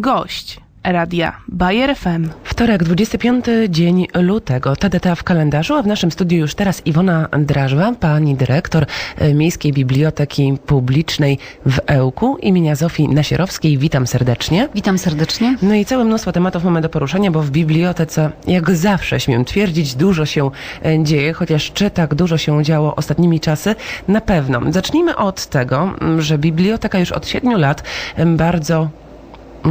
Gość Radia Bayer FM. Wtorek, 25 dzień lutego. Ta data w kalendarzu, a w naszym studiu już teraz Iwona Drażwa, pani dyrektor e, Miejskiej Biblioteki Publicznej w Ełku imienia Zofii Nasierowskiej. Witam serdecznie. Witam serdecznie. No i całe mnóstwo tematów mamy do poruszenia, bo w bibliotece, jak zawsze śmiem twierdzić, dużo się e, dzieje, chociaż czy tak dużo się działo ostatnimi czasy? Na pewno. Zacznijmy od tego, że biblioteka już od siedmiu lat bardzo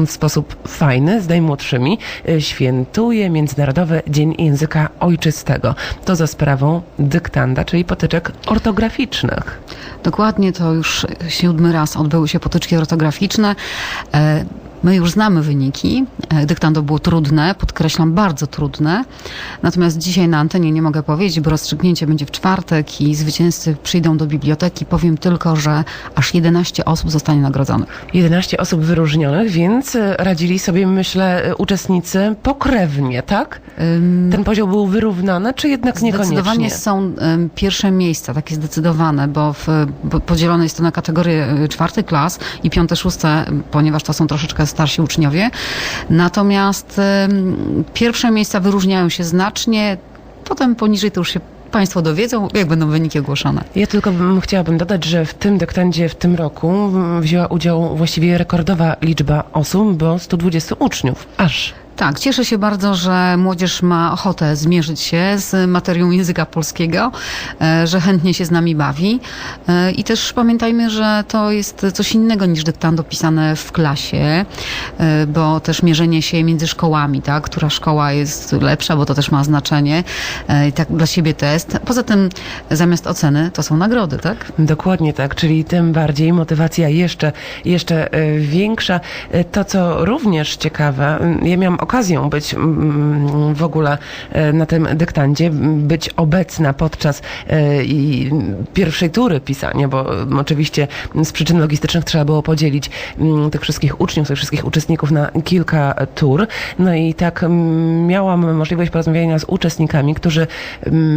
w sposób fajny z najmłodszymi y, świętuje Międzynarodowy Dzień Języka Ojczystego. To za sprawą dyktanda, czyli potyczek ortograficznych. Dokładnie to już siódmy raz odbyły się potyczki ortograficzne. E, My już znamy wyniki. E, Dyktando było trudne, podkreślam, bardzo trudne. Natomiast dzisiaj na antenie nie mogę powiedzieć, bo rozstrzygnięcie będzie w czwartek i zwycięzcy przyjdą do biblioteki. Powiem tylko, że aż 11 osób zostanie nagrodzonych. 11 osób wyróżnionych, więc y, radzili sobie, myślę, y, uczestnicy pokrewnie, tak? Ten poziom był wyrównany, czy jednak niekoniecznie? Zdecydowanie są pierwsze miejsca, takie zdecydowane, bo, w, bo podzielone jest to na kategorie y, czwarty klas i piąte, szóste, ponieważ to są troszeczkę starsi uczniowie. Natomiast pierwsze miejsca wyróżniają się znacznie, potem poniżej to już się Państwo dowiedzą, jak będą wyniki ogłoszone. Ja tylko bym, chciałabym dodać, że w tym dyktandzie w tym roku wzięła udział właściwie rekordowa liczba osób, bo 120 uczniów. Aż. Tak, cieszę się bardzo, że młodzież ma ochotę zmierzyć się z materią języka polskiego, e, że chętnie się z nami bawi. E, I też pamiętajmy, że to jest coś innego niż dyktando pisane w klasie, e, bo też mierzenie się między szkołami, tak? która szkoła jest lepsza, bo to też ma znaczenie. Tak dla siebie test. Poza tym zamiast oceny to są nagrody, tak? Dokładnie tak, czyli tym bardziej motywacja jeszcze, jeszcze większa. To, co również ciekawe, ja miałam okazję być mm, w ogóle e, na tym dyktandzie, być obecna podczas e, pierwszej tury pisania, bo m, oczywiście z przyczyn logistycznych trzeba było podzielić tych wszystkich uczniów, tych wszystkich uczestników na kilka tur. No i tak miałam możliwość porozmawiania z uczestnikami, którzy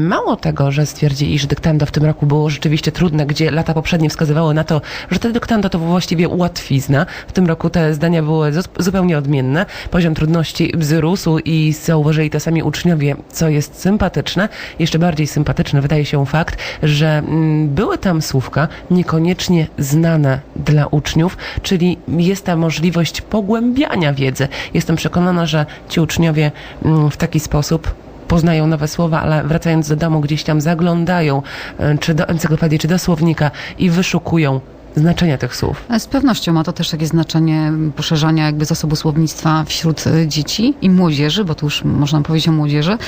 mało tego, że stwierdzili, że dyktando w tym roku było rzeczywiście trudne, gdzie lata poprzednie wskazywały na to, że te dyktando to właściwie łatwizna. W tym roku te zdania były zu- zupełnie odmienne. Poziom trudności wzrósł i zauważyli to sami uczniowie, co jest sympatyczne. Jeszcze bardziej sympatyczny wydaje się fakt, że mm, były tam słówka niekoniecznie znane dla uczniów, czyli jest ta możliwość pogłębiania wiedzy. Jestem przekonana, że ci uczniowie mm, w taki sposób poznają nowe słowa, ale wracając do domu gdzieś tam zaglądają e, czy do encyklopedii, czy do słownika i wyszukują znaczenia tych słów. Z pewnością ma to też takie znaczenie poszerzania jakby zasobu słownictwa wśród e, dzieci i młodzieży, bo tu już można powiedzieć o młodzieży.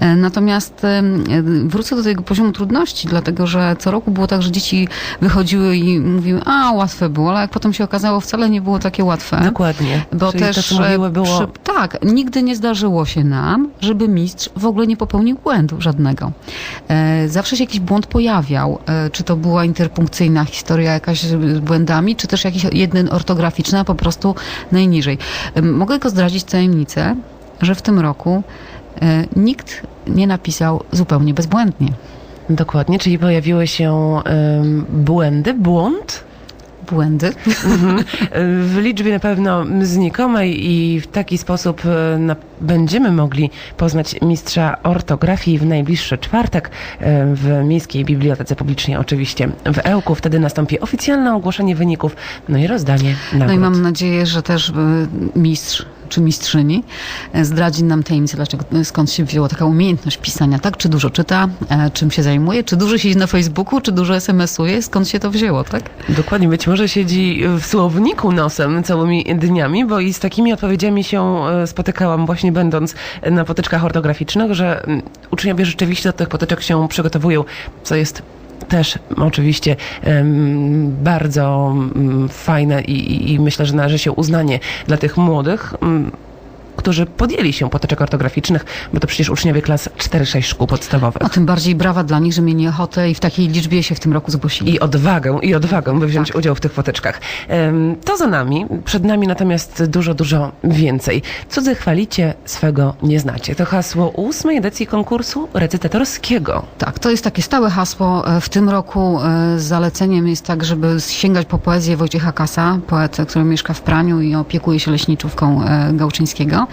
E, Natomiast e, wrócę do tego poziomu trudności, dlatego że co roku było tak, że dzieci wychodziły i mówiły, a łatwe było, ale jak potem się okazało, wcale nie było takie łatwe. Dokładnie. Bo Czyli też to, było... przy, tak, nigdy nie zdarzyło się nam, żeby mistrz w ogóle nie popełnił błędu żadnego. Zawsze się jakiś błąd pojawiał. Czy to była interpunkcyjna historia jakaś błędami, czy też jakiś jeden ortograficzny, a po prostu najniżej. Mogę tylko zdradzić tajemnicę, że w tym roku e, nikt nie napisał zupełnie bezbłędnie. Dokładnie, czyli pojawiły się błędy, błąd Błędy. Mhm. w liczbie na pewno znikomej i w taki sposób e, będziemy mogli poznać mistrza ortografii w najbliższy czwartek e, w Miejskiej Bibliotece Publicznej oczywiście w Ełku. Wtedy nastąpi oficjalne ogłoszenie wyników, no i rozdanie nagród. No i mam nadzieję, że też e, mistrz czy mistrzyni e, zdradzi nam tajemnicę, dlaczego, skąd się wzięła taka umiejętność pisania, tak? Czy dużo czyta, e, czym się zajmuje, czy dużo siedzi na Facebooku, czy dużo SMS-uje, skąd się to wzięło, tak? Dokładnie, być może siedzi w słowniku nosem całymi dniami, bo i z takimi odpowiedziami się e, spotykałam właśnie będąc na potyczkach ortograficznych, że mm, uczniowie rzeczywiście do tych potyczek się przygotowują, co jest też oczywiście em, bardzo mm, fajne i, i, myślę, że należy się uznanie dla tych młodych. mm, którzy podjęli się potyczek ortograficznych, bo to przecież uczniowie klas 4-6 szkół podstawowych. A tym bardziej brawa dla nich, że mieli ochotę i w takiej liczbie się w tym roku zgłosili. I odwagę, i odwagę, by wziąć Tak. udział w tych potyczkach. To za nami, przed nami natomiast dużo, dużo więcej. Cudzy chwalicie, swego nie znacie. To hasło ósmej edycji konkursu recytatorskiego. Tak, to jest takie stałe hasło. E, W tym roku e, zaleceniem jest tak, żeby sięgać po poezję Wojciecha Kasa, poetę, który mieszka w Praniu i opiekuje się leśniczówką e, Gałczyńskiego.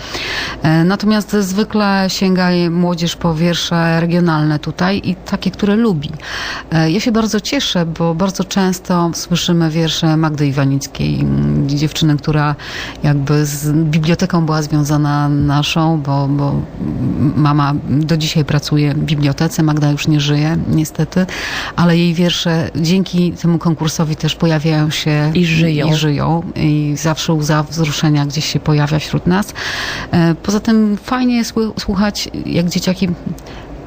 E, Natomiast zwykle sięga młodzież po wiersze regionalne tutaj i takie, które lubi. E, Ja się bardzo cieszę, bo bardzo często słyszymy wiersze Magdy Iwanickiej, dziewczyny, która jakby z biblioteką była związana naszą, bo, bo mama do dzisiaj pracuje w bibliotece, Magda już nie żyje niestety, ale jej wiersze dzięki temu konkursowi też pojawiają się I żyją. I żyją i zawsze łza wzruszenia gdzieś się pojawia wśród nas. E, Poza tym fajnie jest słuchać, jak dzieciaki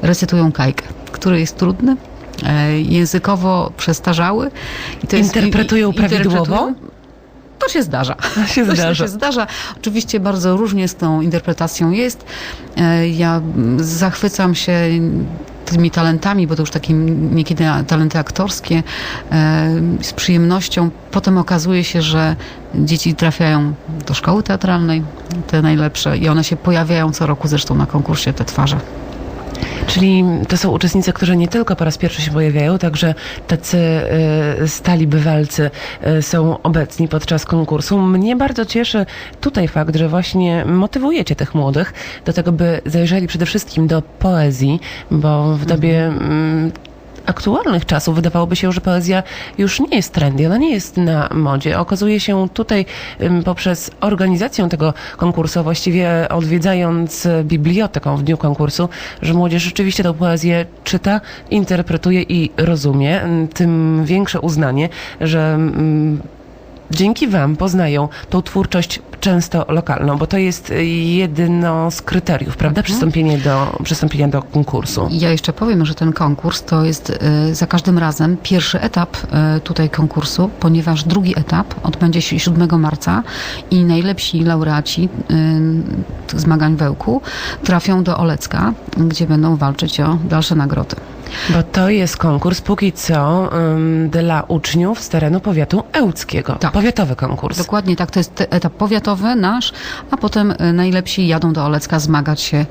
recytują kajkę, który jest trudny, e, językowo przestarzały. I to jest- Interpretują i- i- prawidłowo? interpretują. To się zdarza. To się To zdarza. się zdarza. Oczywiście bardzo różnie z tą interpretacją jest. E, Ja zachwycam się tymi talentami, bo to już takie niekiedy talenty aktorskie, e, z przyjemnością. Potem okazuje się, że dzieci trafiają do szkoły teatralnej, te najlepsze, i one się pojawiają co roku zresztą na konkursie, te twarze. Czyli to są uczestnicy, którzy nie tylko po raz pierwszy się pojawiają, także tacy y, stali bywalcy y, są obecni podczas konkursu. Mnie bardzo cieszy tutaj fakt, że właśnie motywujecie tych młodych do tego, by zajrzeli przede wszystkim do poezji, bo w dobie mm, aktualnych czasów wydawałoby się, że poezja już nie jest trendy, ona nie jest na modzie. Okazuje się tutaj poprzez organizację tego konkursu, właściwie odwiedzając bibliotekę w dniu konkursu, że młodzież rzeczywiście tę poezję czyta, interpretuje i rozumie. Ym, Tym większe uznanie, że dzięki Wam poznają tą twórczość często lokalną, bo to jest y, jedno z kryteriów, prawda, przystąpienie do, przystąpienia do konkursu. Ja jeszcze powiem, że ten konkurs to jest e, za każdym razem pierwszy etap e, tutaj konkursu, ponieważ drugi etap odbędzie się 7 marca i najlepsi laureaci zmagań wełku trafią do Olecka, gdzie będą walczyć o dalsze nagrody. Bo to jest konkurs póki co ym, dla uczniów z terenu powiatu ełckiego. Tak. Powiatowy konkurs. Dokładnie tak, to jest etap powiatowy nasz, a potem e, najlepsi jadą do Olecka zmagać się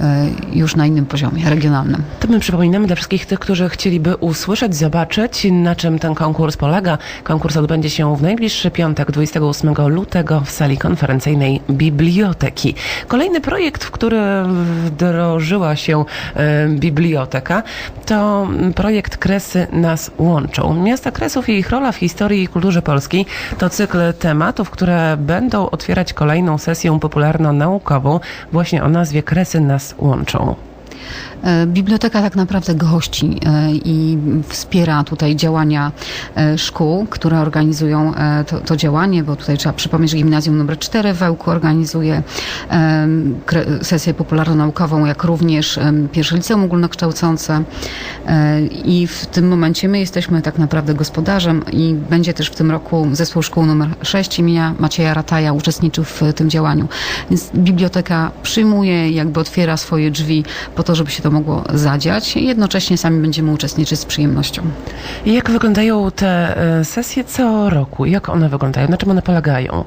e, już na innym poziomie, regionalnym. To my przypominamy dla wszystkich tych, którzy chcieliby usłyszeć, zobaczyć, na czym ten konkurs polega. Konkurs odbędzie się w najbliższy piątek, 28 lutego w sali konferencyjnej Biblioteki. Kolejny projekt, w który wdrożyła się e, biblioteka, to projekt Kresy nas łączą. Miasta Kresów i ich rola w historii i kulturze polskiej to cykl tematów, które będą otwierać kolejną sesję popularno-naukową właśnie o nazwie Kresy nas łączą. E, Biblioteka tak naprawdę gości e, i wspiera tutaj działania e, szkół, które organizują to, to działanie, bo tutaj trzeba przypomnieć, że gimnazjum nr 4 w Wełku organizuje sesję popularno-naukową, jak również pierwsze liceum ogólnokształcące i w tym momencie my jesteśmy tak naprawdę gospodarzem i będzie też w tym roku zespół szkół nr 6 imienia Macieja Rataja uczestniczył w tym działaniu. Więc biblioteka przyjmuje, jakby otwiera swoje drzwi po to, żeby się to mogło zadziać i jednocześnie sami będziemy uczestniczyć z przyjemnością. I Jak wyglądają te e, sesje co roku? Jak one wyglądają? Na czym one polegają?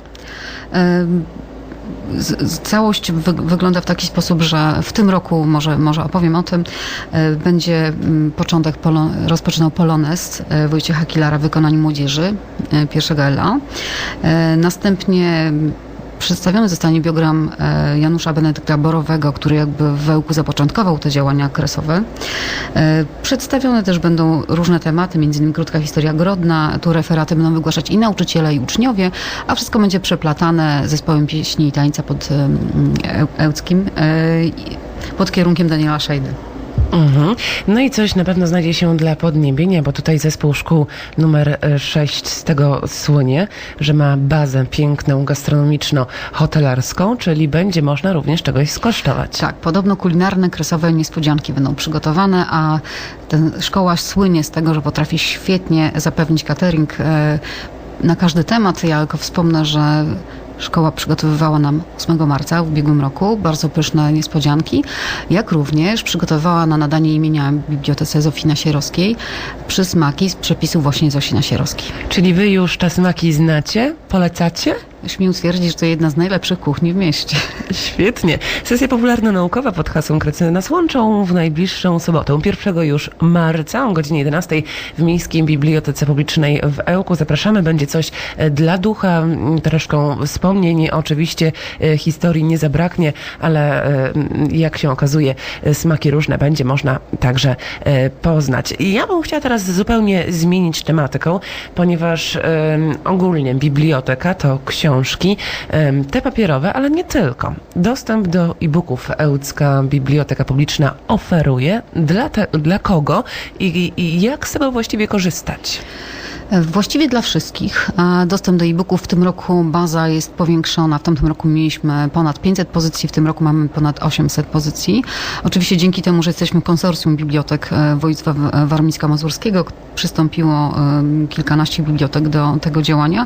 Z- Całość wy, wygląda w taki sposób, że w tym roku, może, może opowiem o tym, e, będzie mm, początek, polo, rozpoczynał Polonez e, Wojciecha Kilara w wykonaniu młodzieży e, pierwszego LA. E, Następnie przedstawiony zostanie biogram e, Janusza Benedykta Borowego, który jakby w Wełku zapoczątkował te działania kresowe. E, Przedstawione też będą różne tematy, m.in. krótka historia Grodna. Tu referaty będą wygłaszać i nauczyciele, i uczniowie, a wszystko będzie przeplatane zespołem pieśni i tańca pod Ełckim, e, pod kierunkiem Daniela Szejdy. Mhm. No i coś na pewno znajdzie się dla podniebienia, bo tutaj zespół szkół numer 6 z tego słynie, że ma bazę piękną, gastronomiczno-hotelarską, czyli będzie można również czegoś skosztować. Tak, podobno kulinarne, kresowe niespodzianki będą przygotowane, a ten szkoła słynie z tego, że potrafi świetnie zapewnić catering e, na każdy temat. Ja tylko wspomnę, że szkoła przygotowywała nam 8 marca w ubiegłym roku bardzo pyszne niespodzianki, jak również przygotowała na nadanie imienia Bibliotece Zofii Nasierowskiej przysmaki z przepisów właśnie Zosi Nasierowskiej. Czyli wy już te smaki znacie? Polecacie? Śmiem twierdzić, że to jedna z najlepszych kuchni w mieście. Świetnie. Sesja popularno-naukowa pod hasłem Krecy nas łączą w najbliższą sobotę, 1 już marca o godzinie 11 w Miejskiej Bibliotece Publicznej w Ełku. Zapraszamy. Będzie coś e, dla ducha, m, troszkę wspomnień. Oczywiście e, historii nie zabraknie, ale e, m, jak się okazuje, smaki różne będzie można także poznać. Ja bym chciała teraz zupełnie zmienić tematykę, ponieważ ogólnie biblioteka to książki, te papierowe, ale nie tylko. Dostęp do e-booków Ełcka Biblioteka Publiczna oferuje. Dla, te, dla kogo i, i jak z tego właściwie korzystać? Właściwie dla wszystkich. A Dostęp do e-booków w tym roku baza jest powiększona. W tamtym roku mieliśmy ponad 500 pozycji, w tym roku mamy ponad 800 pozycji. Oczywiście dzięki temu, że jesteśmy konsorcjum bibliotek e, województwa warmińsko-mazurskiego, przystąpiło e, kilkanaście bibliotek do tego działania.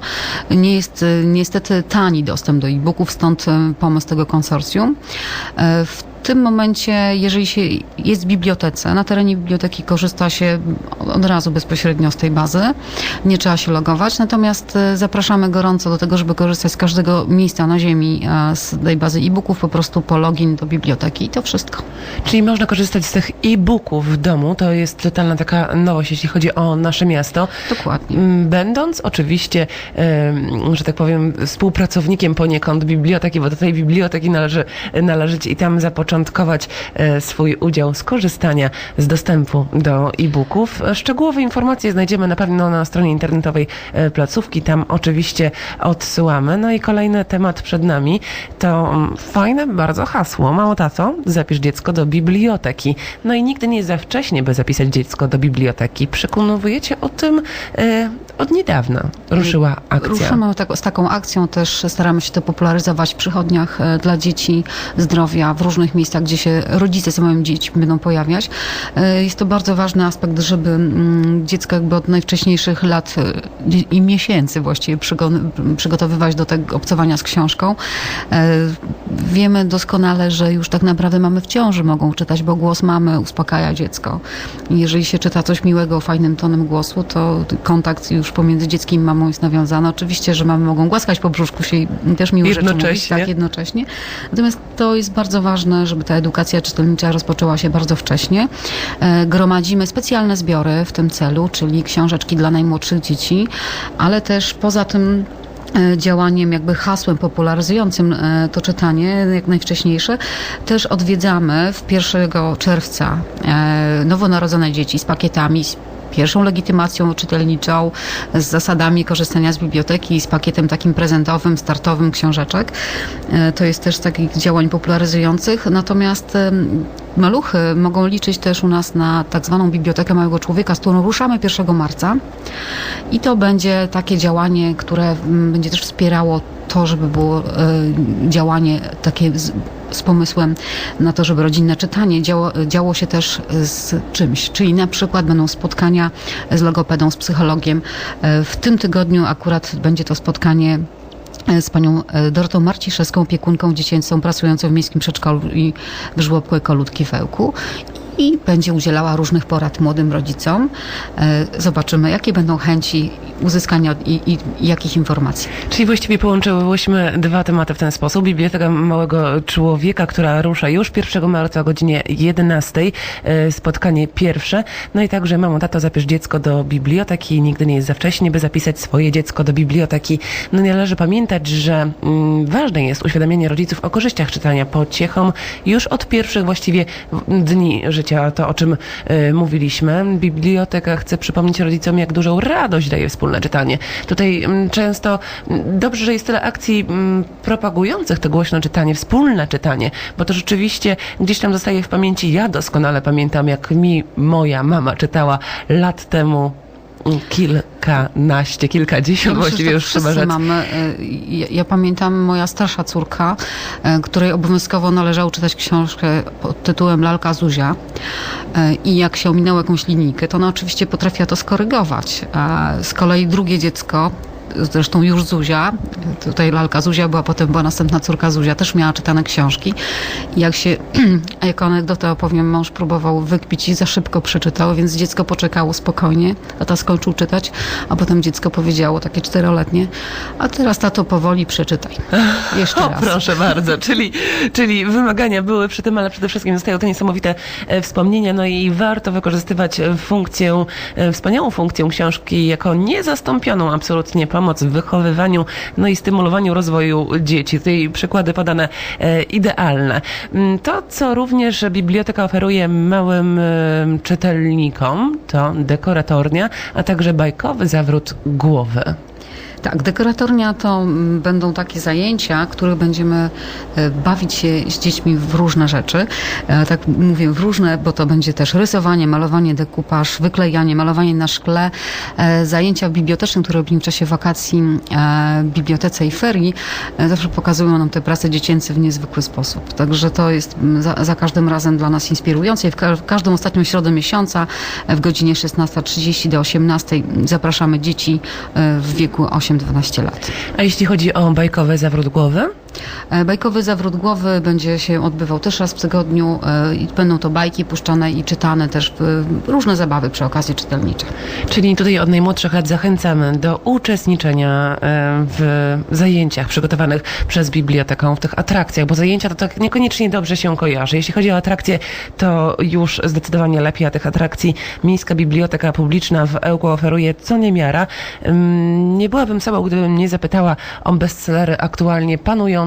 Nie jest e, niestety tani dostęp do e-booków, stąd e, pomysł tego konsorcjum. E, w tym momencie, jeżeli się jest w bibliotece, na terenie biblioteki korzysta się od razu bezpośrednio z tej bazy. Nie trzeba się logować, natomiast e, zapraszamy gorąco do tego, żeby korzystać z każdego miejsca na ziemi e, z tej bazy e-booków, po prostu po login do biblioteki i to wszystko. Czyli można korzystać z tych e-booków w domu. To jest totalna taka nowość, jeśli chodzi o nasze miasto. Dokładnie. Będąc oczywiście, że tak powiem, współpracownikiem poniekąd biblioteki, bo do tej biblioteki należy należeć i tam zapoczątkować e, swój udział z korzystania z dostępu do e-booków. Szczegółowe informacje znajdziemy na pewno na stronie internetowej e, placówki. Tam oczywiście odsyłamy. No i kolejny temat przed nami to mm, fajne bardzo hasło. Mało tato, zapisz dziecko do biblioteki. No i nigdy nie za wcześnie, by zapisać dziecko do biblioteki. Przekonujecie o tym e, od niedawna. Ruszyła akcja. Ruszymy tak, z taką akcją, też staramy się to popularyzować w przychodniach e, dla dzieci zdrowia w różnych miejscach, gdzie się rodzice z małymi dziećmi będą pojawiać. E, Jest to bardzo ważny aspekt, żeby mm, dziecko jakby od najwcześniejszych lat e, i miesięcy właściwie przygo- przygotowywać do tego obcowania z książką. E, Wiemy doskonale, że już tak naprawdę mamy w ciąży mogą czytać, bo głos mamy uspokaja dziecko. I Jeżeli się czyta coś miłego, fajnym tonem głosu, to kontakt już pomiędzy dzieckiem i mamą jest nawiązany. Oczywiście, że mamy mogą głaskać po brzuszku się i też miłe rzeczy mówić, tak, jednocześnie. Natomiast to jest bardzo ważne, żeby ta edukacja czytelnicza rozpoczęła się bardzo wcześnie. E, Gromadzimy specjalne zbiory w tym celu, czyli książeczki dla najmłodszych dzieci, ale też poza tym e, działaniem, jakby hasłem popularyzującym e, to czytanie, jak najwcześniejsze, też odwiedzamy w 1 czerwca nowonarodzone dzieci z pakietami, pierwszą legitymacją czytelniczą, z zasadami korzystania z biblioteki, z pakietem takim prezentowym, startowym książeczek. E, To jest też z takich działań popularyzujących. Natomiast maluchy mogą liczyć też u nas na tak zwaną Bibliotekę Małego Człowieka, z którą ruszamy 1 marca. I to będzie takie działanie, które będzie też wspierało to, żeby było e, działanie takie z, pomysłem na to, żeby rodzinne czytanie działo, działo się też z czymś. Czyli na przykład będą spotkania z logopedą, z psychologiem. E, W tym tygodniu akurat będzie to spotkanie e, z panią e, Dorotą Marciszewską, opiekunką dziecięcą pracującą w miejskim przedszkolu i w żłobku Ekoludki w Ełku. I będzie udzielała różnych porad młodym rodzicom. E, Zobaczymy, jakie będą chęci uzyskania i, i, jakich informacji. Czyli właściwie połączyłyśmy dwa tematy w ten sposób. Biblioteka Małego Człowieka, która rusza już 1 marca o godzinie 11. e, Spotkanie pierwsze. No i także mamo, tato, zapisz dziecko do biblioteki. Nigdy nie jest za wcześnie, by zapisać swoje dziecko do biblioteki. No nie należy pamiętać, że mm, ważne jest uświadomienie rodziców o korzyściach czytania pociechom już od pierwszych właściwie dni życia. To, o czym e, mówiliśmy. Biblioteka chce przypomnieć rodzicom, jak dużą radość daje wspólne czytanie. Tutaj mm, często mm, dobrze, że jest tyle akcji mm, propagujących to głośno czytanie, wspólne czytanie, bo to rzeczywiście gdzieś tam zostaje w pamięci. Ja doskonale pamiętam, jak mi moja mama czytała lat temu kilkanaście, kilkadziesiąt, Ja myślę, właściwie że już rzec. mamy. e, Ja, ja pamiętam moja starsza córka, e, której obowiązkowo należało czytać książkę pod tytułem Lalka Zuzia. E, I jak się ominęło jakąś linijkę, to ona oczywiście potrafiła to skorygować. A z kolei drugie dziecko zresztą już Zuzia, tutaj lalka Zuzia była, potem była następna córka Zuzia, też miała czytane książki. I jak się, jako anegdotę opowiem, mąż próbował wykpić i za szybko przeczytał, więc dziecko poczekało spokojnie, tata skończył czytać, a potem dziecko powiedziało, takie czteroletnie, a teraz tato powoli przeczytaj. Jeszcze O, raz. proszę bardzo, czyli, czyli wymagania były przy tym, ale przede wszystkim zostają to niesamowite e, wspomnienia, no i warto wykorzystywać funkcję, e, wspaniałą funkcję książki jako niezastąpioną absolutnie pomoc w wychowywaniu, no i stymulowaniu rozwoju dzieci. Tutaj przykłady podane e, idealne. Mm, To, co również biblioteka oferuje małym e, czytelnikom, to dekoratornia, a także bajkowy zawrót głowy. Tak, dekoratornia to mm, będą takie zajęcia, których będziemy e, bawić się z dziećmi w różne rzeczy. E, Tak mówię w różne, bo to będzie też rysowanie, malowanie, dekupaż, wyklejanie, malowanie na szkle. E, Zajęcia biblioteczne, które robimy w czasie wakacji w bibliotece i ferii, zawsze pokazują nam te prace dziecięce w niezwykły sposób. Także to jest za, za każdym razem dla nas inspirujące. I w, ka- w każdą ostatnią środę miesiąca w godzinie 16.30 do 18.00 zapraszamy dzieci w wieku 8-12 lat. A jeśli chodzi o bajkowy zawrót głowy? E, Bajkowy zawrót głowy będzie się odbywał też raz w tygodniu e, i będą to bajki puszczane i czytane też różne zabawy przy okazji czytelnicze. Czyli tutaj od najmłodszych lat zachęcamy do uczestniczenia e, w zajęciach przygotowanych przez bibliotekę, w tych atrakcjach, bo zajęcia to tak niekoniecznie dobrze się kojarzy. Jeśli chodzi o atrakcje, to już zdecydowanie lepiej, a tych atrakcji Miejska Biblioteka Publiczna w Ełku oferuje co niemiara. Ym, Nie byłabym sobą, gdybym nie zapytała o bestsellery aktualnie panujące,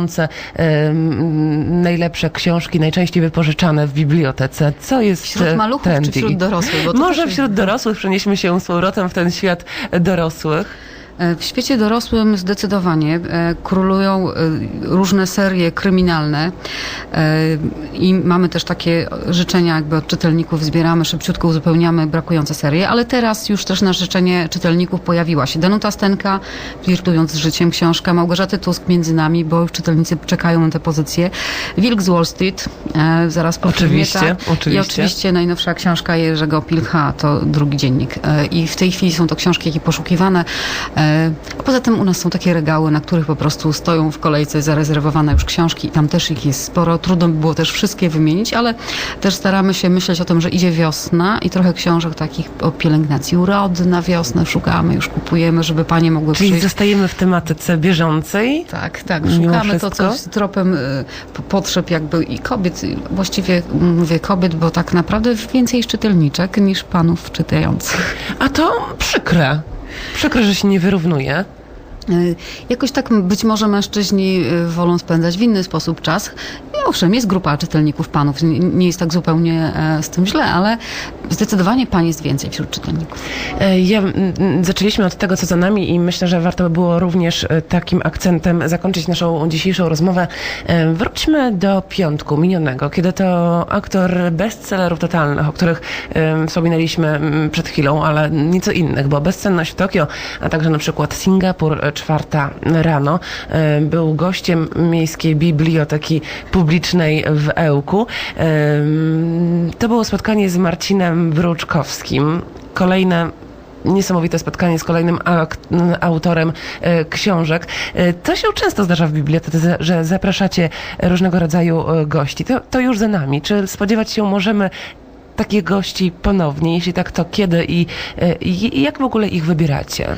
najlepsze książki, najczęściej wypożyczane w bibliotece. Co jest Wśród e, maluchów trendy? czy wśród dorosłych? Może wśród dorosłych przenieśmy się z powrotem w ten świat dorosłych. E, W świecie dorosłym zdecydowanie e, królują e, różne serie kryminalne i mamy też takie życzenia jakby od czytelników, zbieramy szybciutko, uzupełniamy brakujące serie, ale teraz już też na życzenie czytelników pojawiła się Danuta Stenka, Flirtując z życiem, książka Małgorzaty Tusk między nami, bo już czytelnicy czekają na te pozycje. Wilk z Wall Street, zaraz po Oczywiście, tak. I oczywiście. oczywiście najnowsza książka Jerzego Pilcha, to drugi dziennik. I w tej chwili są to książki, jakie poszukiwane. E, A poza tym u nas są takie regały, na których po prostu stoją w kolejce zarezerwowane już książki i tam też ich jest sporo. Trudno by było też wszystkie wymienić, ale też staramy się myśleć o tym, że idzie wiosna i trochę książek takich o pielęgnacji urody na wiosnę szukamy, już kupujemy, żeby panie mogły Czyli przyjść. zostajemy w tematyce bieżącej. Tak, tak. Szukamy to coś tropem y, p- potrzeb jakby i kobiet, właściwie mówię kobiet, bo tak naprawdę więcej czytelniczek niż panów czytających. A to przykre. Przykre, że się nie wyrównuje. Y, Jakoś tak być może mężczyźni y, wolą spędzać w inny sposób czas. I owszem, jest grupa czytelników panów, nie- jest tak zupełnie e, z tym źle, ale zdecydowanie pań jest więcej wśród czytelników. E, Ja, zaczęliśmy od tego, co za nami i myślę, że warto by było również e, takim akcentem zakończyć naszą dzisiejszą rozmowę. Wróćmy do piątku minionego, kiedy to aktor bestsellerów totalnych, o których wspominaliśmy przed chwilą, ale nieco innych, bo Bezcenność w Tokio, a także na przykład Singapur, czwarta rano, e, był gościem Miejskiej Biblioteki Publicznej w Ełku. E, To było spotkanie z Marcinem Wróczkowskim. Kolejne niesamowite spotkanie z kolejnym autorem e, książek. To się często zdarza w bibliotece, że zapraszacie różnego rodzaju gości. To, to już za nami. Czy spodziewać się możemy takich gości ponownie? Jeśli tak, to kiedy i, e, i, i jak w ogóle ich wybieracie?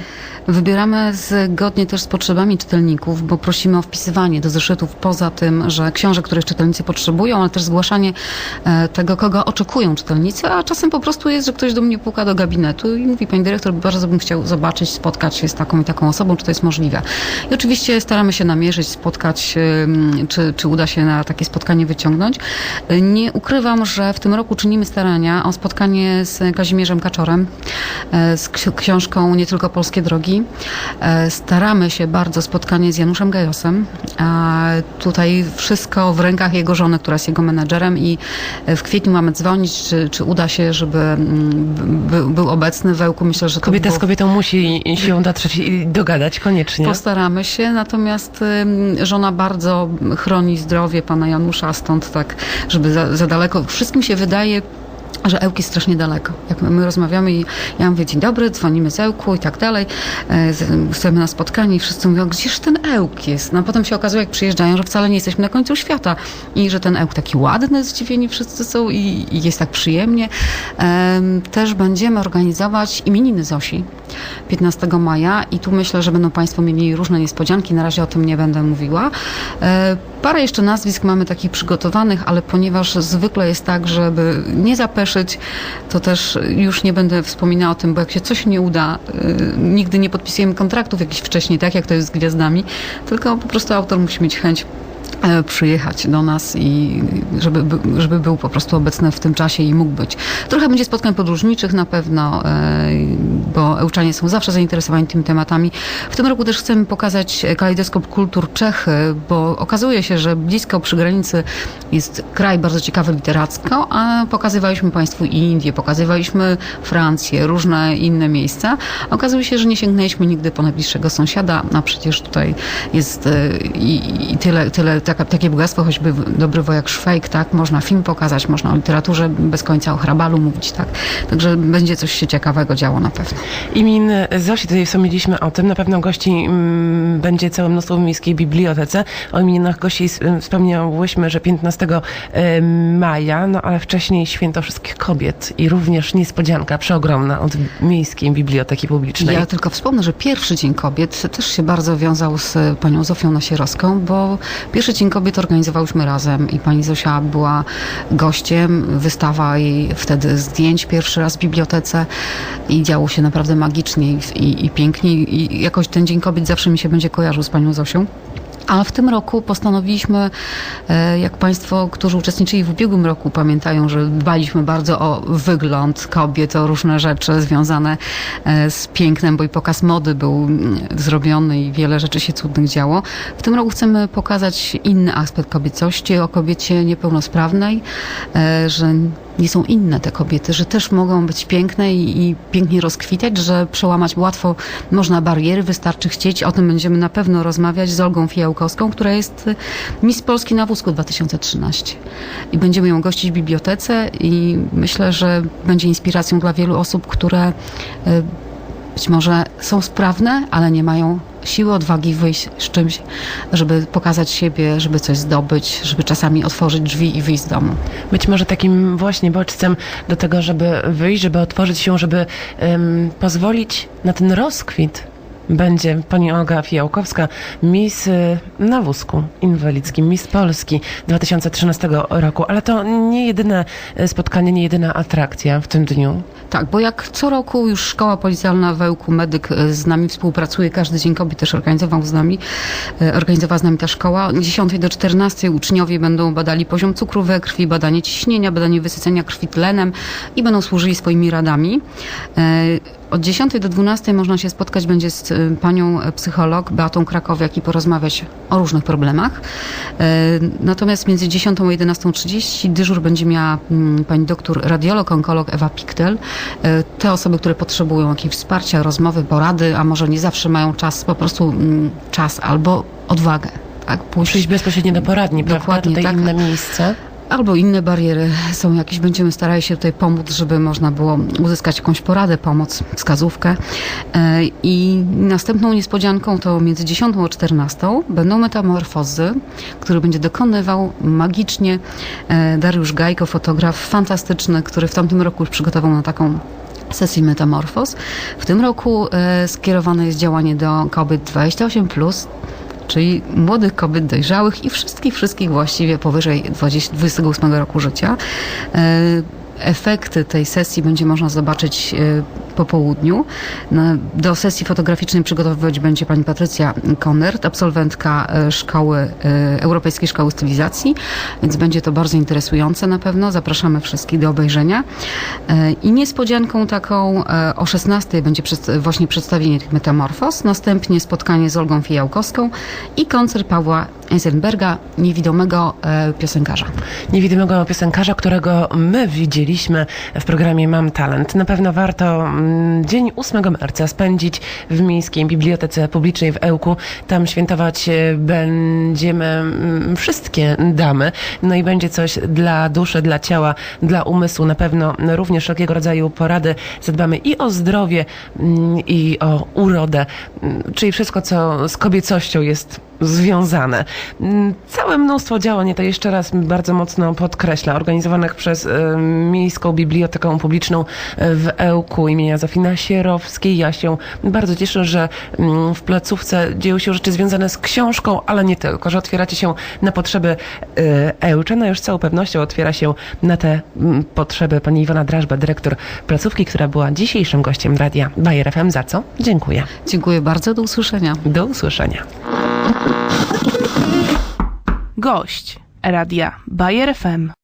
Wybieramy zgodnie też z potrzebami czytelników, bo prosimy o wpisywanie do zeszytów poza tym, że książek, których czytelnicy potrzebują, ale też zgłaszanie e, tego, kogo oczekują czytelnicy, a czasem po prostu jest, że ktoś do mnie puka do gabinetu i mówi, pani dyrektor, bardzo bym chciał zobaczyć, spotkać się z taką i taką osobą, czy to jest możliwe. I oczywiście staramy się namierzyć, spotkać, czy, czy uda się na takie spotkanie wyciągnąć. E, Nie ukrywam, że w tym roku czynimy starania o spotkanie z Kazimierzem Kaczorem, e, z ksi- książką Nie tylko polskie drogi. E, Staramy się bardzo spotkanie z Januszem Gajosem. Tutaj wszystko w rękach jego żony, która jest jego menedżerem i e, w kwietniu mamy dzwonić, czy, czy uda się, żeby mm, by, był obecny w Ełku. Myślę, że to Kobieta było z kobietą musi się dotrzeć i dogadać koniecznie. Postaramy się, natomiast żona bardzo chroni zdrowie pana Janusza, stąd tak, żeby za, za daleko. Wszystkim się wydaje że Ełk jest strasznie daleko. Jak my rozmawiamy i ja mówię, dzień dobry, dzwonimy z Ełku i tak dalej, e, stoimy na spotkaniu i wszyscy mówią, gdzież ten Ełk jest? No potem się okazuje, jak przyjeżdżają, że wcale nie jesteśmy na końcu świata i że ten Ełk taki ładny, zdziwieni wszyscy są i, i jest tak przyjemnie. Em, Też będziemy organizować imieniny Zosi 15 maja i tu myślę, że będą Państwo mieli różne niespodzianki, na razie o tym nie będę mówiła. Parę jeszcze nazwisk mamy takich przygotowanych, ale ponieważ zwykle jest tak, żeby nie zapeszyć, to też już nie będę wspominała o tym, bo jak się coś nie uda, y, nigdy nie podpisujemy kontraktów jakichś wcześniej, tak jak to jest z gwiazdami, tylko po prostu autor musi mieć chęć przyjechać do nas i żeby, by- żeby był po prostu obecny w tym czasie i mógł być. Trochę będzie spotkań podróżniczych na pewno, e, bo Ełczanie są zawsze zainteresowani tymi tematami. W tym roku też chcemy pokazać kalejdoskop kultur Czechy, bo okazuje się, że blisko przy granicy jest kraj bardzo ciekawy literacko, a pokazywaliśmy Państwu i Indię, pokazywaliśmy Francję, różne inne miejsca. Okazuje się, że nie sięgnęliśmy nigdy po najbliższego sąsiada, a przecież tutaj jest e, i, i tyle, tyle taka, takie bogactwo, choćby dobry wojak Szwajk, tak? Można film pokazać, można o literaturze bez końca, o hrabalu mówić, tak? Także będzie coś się ciekawego działo na pewno. Imin Zosi, tutaj wspomnieliśmy o tym. Na pewno gości mm, będzie całe mnóstwo w Miejskiej Bibliotece. O imieninach gości wspomniałyśmy, że 15 em, maja, no ale wcześniej Święto Wszystkich Kobiet i również niespodzianka przeogromna od Miejskiej Biblioteki Publicznej. Ja tylko wspomnę, że pierwszy Dzień Kobiet też się bardzo wiązał z panią Zofią Nasierowską, bo pierwszy Dzień Kobiet organizowałyśmy razem i pani Zosia była gościem, wystawa jej wtedy zdjęć pierwszy raz w bibliotece i działo się naprawdę magicznie i, i, i pięknie i jakoś ten Dzień Kobiet zawsze mi się będzie kojarzył z panią Zosią. A w tym roku postanowiliśmy, e, jak Państwo, którzy uczestniczyli w ubiegłym roku, pamiętają, że dbaliśmy bardzo o wygląd kobiet, o różne rzeczy związane e, z pięknem, bo i pokaz mody był mm, zrobiony i wiele rzeczy się cudnych działo. W tym roku chcemy pokazać inny aspekt kobiecości, o kobiecie niepełnosprawnej, e, że nie są inne te kobiety, że też mogą być piękne i, i pięknie rozkwitać, że przełamać łatwo można bariery, wystarczy chcieć. O tym będziemy na pewno rozmawiać z Olgą Fijałkowską, która jest y, Miss Polski na wózku 2013. I będziemy ją gościć w bibliotece i myślę, że będzie inspiracją dla wielu osób, które y, być może są sprawne, ale nie mają siły, odwagi wyjść z czymś, żeby pokazać siebie, żeby coś zdobyć, żeby czasami otworzyć drzwi i wyjść z domu. Być może takim właśnie bodźcem do tego, żeby wyjść, żeby otworzyć się, żeby em, pozwolić na ten rozkwit będzie pani Olga Fijałkowska, Miss y, na wózku inwalidzkim, Miss Polski 2013 roku. Ale to nie jedyne y, spotkanie, nie jedyna atrakcja w tym dniu. Tak, bo jak co roku już Szkoła Policjalna w Ełku Medyk e, z nami współpracuje, każdy Dzień Kobiet też organizował z nami, organizowała z nami ta szkoła. Od 10 do 14 uczniowie będą badali poziom cukru we krwi, badanie ciśnienia, badanie wysycenia krwi tlenem i będą służyli swoimi radami. Od 10 do 12 można się spotkać będzie z e, panią e, psycholog Beatą Krakowiak i porozmawiać o różnych problemach. E, Natomiast między 10 a 11.30 dyżur będzie miała mm, pani doktor radiolog, onkolog Ewa Piktel. E, Te osoby, które potrzebują jakiegoś wsparcia, rozmowy, porady, a może nie zawsze mają czas, po prostu mm, czas albo odwagę. Tak, pójść Przyjść bezpośrednio do poradni, prawda? Dokładnie Tutaj tak. inne miejsce. Albo inne bariery są jakieś, będziemy starali się tutaj pomóc, żeby można było uzyskać jakąś poradę, pomoc, wskazówkę. E, I następną niespodzianką to między 10 a 14 będą metamorfozy, który będzie dokonywał magicznie e, Dariusz Gajko, fotograf fantastyczny, który w tamtym roku już przygotował na taką sesji metamorfoz. W tym roku e, skierowane jest działanie do kobiet 28+, czyli młodych kobiet dojrzałych i wszystkich, wszystkich właściwie powyżej 20, 28 roku życia. Efekty tej sesji będzie można zobaczyć e, po południu. Do sesji fotograficznej przygotowywać będzie pani Patrycja Konert, absolwentka e, szkoły, e, Europejskiej Szkoły Stylizacji, więc będzie to bardzo interesujące na pewno. Zapraszamy wszystkich do obejrzenia. I niespodzianką taką o 16 będzie właśnie przedstawienie tych metamorfoz, następnie spotkanie z Olgą Fijałkowską i koncert Pawła Eisenberga, niewidomego piosenkarza. Niewidomego piosenkarza, którego my w programie Mam Talent. Na pewno warto mm, dzień 8 marca spędzić w Miejskiej Bibliotece Publicznej w Ełku. Tam świętować e, będziemy mm, wszystkie damy. No i będzie coś dla duszy, dla ciała, dla umysłu. Na pewno również wszelkiego rodzaju porady. Zadbamy i o zdrowie, mm, i o urodę, czyli wszystko, co z kobiecością jest związane. Mm, Całe mnóstwo działań, ja to jeszcze raz bardzo mocno podkreśla, organizowanych przez e, Miejską Bibliotekę Publiczną e, w Ełku imienia Zofina Sierowskiej. Ja się bardzo cieszę, że mm, w placówce dzieją się rzeczy związane z książką, ale nie tylko, że otwieracie się na potrzeby e, Ełcza. No już z całą pewnością otwiera się na te mm, potrzeby pani Iwona Drażba, dyrektor placówki, która była dzisiejszym gościem radia Bayer FM, za co dziękuję. Dziękuję bardzo, do usłyszenia. Do usłyszenia. Gość Radia Bayer FM.